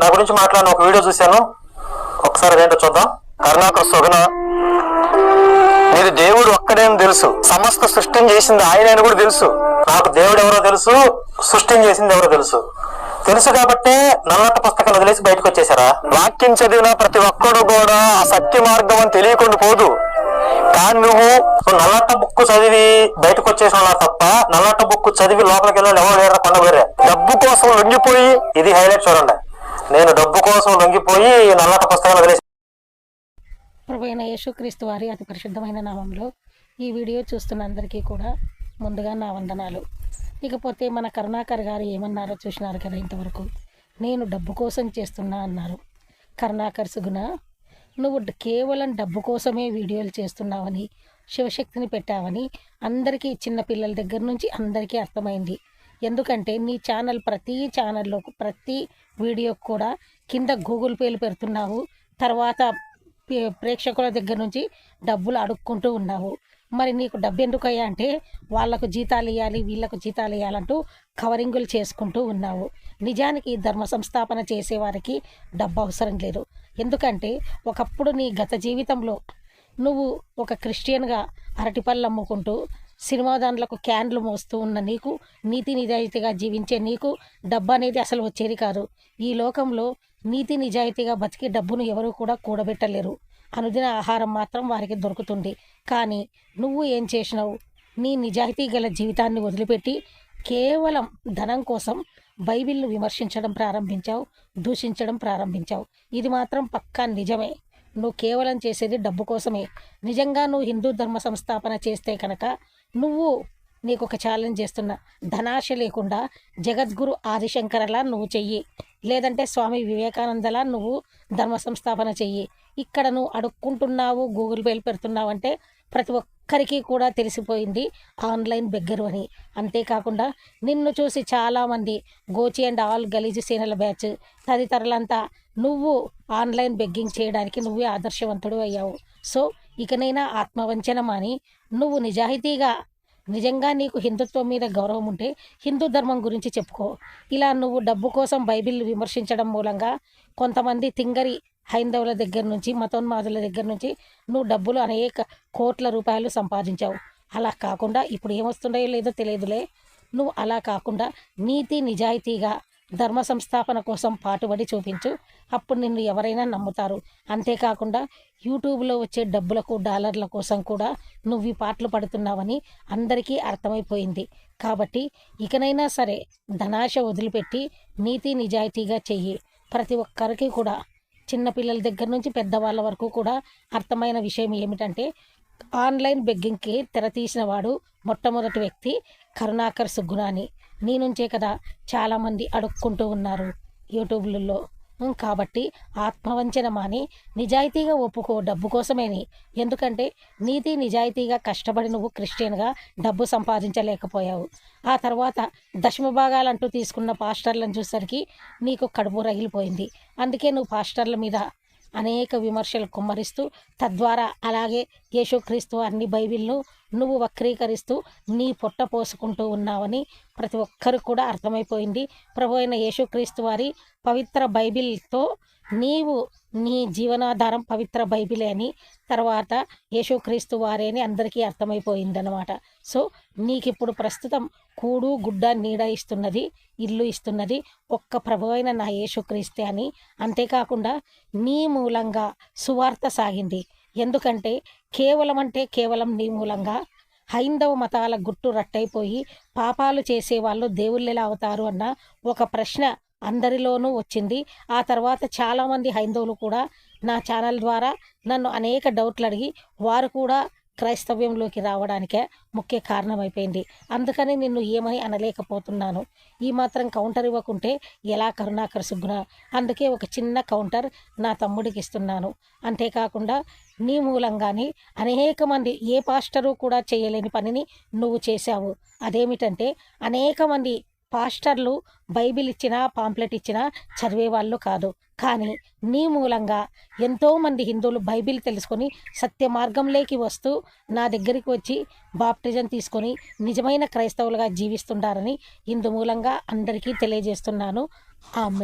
నా గురించి మాట్లాడిన ఒక వీడియో చూశాను. ఒకసారి అదేంటో చూద్దాం. కరుణాకర్ సుగన మీరు దేవుడు ఒక్కడేని తెలుసు. సమస్త సృష్టిని చేసింది ఆయన అని కూడా తెలుసు. నాకు దేవుడు ఎవరో తెలుసు సృష్టిని చేసింది ఎవరో తెలుసు. తెలుసు కాబట్టి నల్లట పుస్తకం వదిలేసి బయటకు వచ్చేసారా వాక్యం చదివిన ప్రతి ఒక్కడు కూడా ఆ సత్య మార్గం అని తెలియకుండా పోదు. కానీ నువ్వు నల్లట బుక్ చదివి బయటకు వచ్చేసిన తప్ప నల్లట బుక్ చదివి లోపలికి వెళ్ళి ఎవరు లేరు? కొండ వేరే డబ్బు కోసం లొంగిపోయి ఇది హైలైట్ చూడండి. నేను డబ్బు కోసం లొంగిపోయి నల్లట పుస్తకాలు వదిలేసి ప్రభు అయిన యేసుక్రీస్తు వారి అతి పరిశుద్ధమైన నామంలో ఈ వీడియో చూస్తున్న అందరికీ కూడా ముందుగా నా వందనాలు. ఇకపోతే మన కరుణాకర్ గారు ఏమన్నారో చూసినారు కదా ఇంతవరకు. నేను డబ్బు కోసం చేస్తున్నా అన్నారు. కరుణాకర్ సుగుణ నువ్వు కేవలం డబ్బు కోసమే వీడియోలు చేస్తున్నావని శివశక్తిని పెట్టావని అందరికీ చిన్న పిల్లల దగ్గర నుంచి అందరికీ అర్థమైంది. ఎందుకంటే నీ ఛానల్ ప్రతి ఛానల్లో ప్రతి వీడియోకి కూడా కింద గూగుల్ పేలు పెడుతున్నావు. తర్వాత ప్రేక్షకుల దగ్గర నుంచి డబ్బులు అడుక్కుంటూ ఉన్నావు. మరి నీకు డబ్బు ఎందుకయ్యా అంటే వాళ్ళకు జీతాలు ఇవ్వాలి వీళ్ళకు జీతాలు ఇవ్వాలంటూ కవరింగులు చేసుకుంటూ ఉన్నావు. నిజానికి ధర్మ సంస్థాపన చేసేవారికి డబ్బు అవసరం లేదు. ఎందుకంటే ఒకప్పుడు నీ గత జీవితంలో నువ్వు ఒక క్రిస్టియన్గా అరటిపళ్ళు అమ్ముకుంటూ సినిమా దాంట్లో క్యాన్లు మోస్తూ ఉన్న నీకు నీతి నిజాయితీగా జీవించే నీకు డబ్బు అనేది అసలు వచ్చేది కాదు. ఈ లోకంలో నీతి నిజాయితీగా బతికి డబ్బును ఎవరు కూడా కూడబెట్టలేరు. అనుదిన ఆహారం మాత్రం వారికి దొరుకుతుంది. కానీ నువ్వు ఏం చేసినావు? నీ నిజాయితీ గల జీవితాన్ని వదిలిపెట్టి కేవలం ధనం కోసం బైబిల్ను విమర్శించడం ప్రారంభించావు దూషించడం ప్రారంభించావు. ఇది మాత్రం పక్కా నిజమే. నువ్వు కేవలం చేసేది డబ్బు కోసమే. నిజంగా నువ్వు హిందూ ధర్మ సంస్థాపన చేస్తే కనుక నువ్వు నీకు ఒక ఛాలెంజ్ చేస్తున్నా. ధనాశ లేకుండా జగద్గురు ఆదిశంకరలా నువ్వు చెయ్యి. లేదంటే స్వామి వివేకానందలా నువ్వు ధర్మ సంస్థాపన చెయ్యి. ఇక్కడ నువ్వు అడుక్కుంటున్నావు గూగుల్ పేలు పెడుతున్నావు అంటే ప్రతి ఒక్కరికి కూడా తెలిసిపోయింది ఆన్లైన్ బెగ్గరు అని. అంతేకాకుండా నిన్ను చూసి చాలామంది గోచి అండ్ ఆల్ గలీజు సీనల బ్యాచ్ తదితరులంతా నువ్వు ఆన్లైన్ బెగ్గింగ్ చేయడానికి నువ్వే ఆదర్శవంతుడు అయ్యావు. సో ఇకనైనా ఆత్మవంచన మాని నువ్వు నిజాయితీగా నిజంగా నీకు హిందుత్వం మీద గౌరవం ఉంటే హిందూ ధర్మం గురించి చెప్పుకో. ఇలా నువ్వు డబ్బు కోసం బైబిల్ విమర్శించడం మూలంగా కొంతమంది తింగరి హైందవుల దగ్గర నుంచి మతోన్మాదుల దగ్గర నుంచి నువ్వు డబ్బులు అనేక కోట్ల రూపాయలు సంపాదించావు. అలా కాకుండా ఇప్పుడు ఏమొస్తున్నాయో లేదో తెలియదులే. నువ్వు అలా కాకుండా నీతి నిజాయితీగా ధర్మ సంస్థాపన కోసం పాటుపడి చూపించు. అప్పుడు నిన్ను ఎవరైనా నమ్ముతారు. అంతేకాకుండా యూట్యూబ్లో వచ్చే డబ్బులకు డాలర్ల కోసం కూడా నువ్వు పాటలు పడుతున్నావని అందరికీ అర్థమైపోయింది. కాబట్టి ఇకనైనా సరే ధనాశ వదిలిపెట్టి నీతి నిజాయితీగా చెయ్యి. ప్రతి ఒక్కరికి కూడా చిన్నపిల్లల దగ్గర నుంచి పెద్దవాళ్ళ వరకు కూడా అర్థమైన విషయం ఏమిటంటే ఆన్లైన్ బెగ్గింగ్కి తెరతీసిన వాడు మొట్టమొదటి వ్యక్తి. కరుణాకర్ సుగ్గునాని నీ నుంచే కదా చాలామంది అడుక్కుంటూ ఉన్నారు యూట్యూబ్లలో. కాబట్టి ఆత్మవంచన మాని నిజాయితీగా ఒప్పుకో డబ్బు కోసమేని. ఎందుకంటే నీతి నిజాయితీగా కష్టపడి నువ్వు క్రిస్టియన్గా డబ్బు సంపాదించలేకపోయావు. ఆ తర్వాత దశమ భాగాలంటూ తీసుకున్న పాస్టర్లను చూసరికి నీకు కడుపు రగిలిపోయింది. అందుకే నువ్వు పాస్టర్ల మీద అనేక విమర్శలు కుమ్మరిస్తూ తద్వారా అలాగే యేసుక్రీస్తు అన్ని బైబిల్ను నువ్వు వక్రీకరిస్తూ నీ పొట్ట పోసుకుంటూ ఉన్నావని ప్రతి ఒక్కరు కూడా అర్థమైపోయింది. ప్రభు అయిన యేసుక్రీస్తు వారి పవిత్ర బైబిల్తో నీవు నీ జీవనాధారం పవిత్ర బైబిలే అని తర్వాత యేసుక్రీస్తు వారే అని అందరికీ అర్థమైపోయిందనమాట సో నీకు ఇప్పుడు ప్రస్తుతం కూడు గుడ్డ నీడ ఇస్తున్నది ఇల్లు ఇస్తున్నది ఒక్క ప్రభు అయిన నా యేసుక్రీస్తే అని అంతేకాకుండా నీ మూలంగా సువార్త సాగింది. ఎందుకంటే కేవలం అంటే కేవలం నీ మూలంగా హైందవ మతాల గుట్టు రట్టయిపోయి పాపాలు చేసేవాళ్ళు దేవుళ్ళెలా అవుతారు అన్న ఒక ప్రశ్న అందరిలోనూ వచ్చింది. ఆ తర్వాత చాలామంది హైందవులు కూడా నా ఛానల్ ద్వారా నన్ను అనేక డౌట్లు అడిగి వారు కూడా క్రైస్తవ్యంలోకి రావడానికే ముఖ్య కారణమైపోయింది. అందుకని నిన్ను ఏమని అనలేకపోతున్నాను. ఈ మాత్రం కౌంటర్ ఇవ్వకుంటే ఎలా కరుణాకర సుగ్గున అందుకే ఒక చిన్న కౌంటర్ నా తమ్ముడికి ఇస్తున్నాను. అంతేకాకుండా నీ మూలంగానే అనేక మంది ఏ పాస్టరు కూడా చేయలేని పనిని నువ్వు చేశావు. అదేమిటంటే అనేక మంది పాస్టర్లు బైబిల్ ఇచ్చినా పాంప్లెట్ ఇచ్చినా చదివే వాళ్ళు కాదు. కానీ నీ మూలంగా ఎంతోమంది హిందువులు బైబిల్ తెలుసుకొని సత్య మార్గంలోకి వస్తూ నా దగ్గరికి వచ్చి బాప్టిజం తీసుకొని నిజమైన క్రైస్తవులుగా జీవిస్తుంటారని ఇందు మూలంగా అందరికీ తెలియజేస్తున్నాను. ఆమె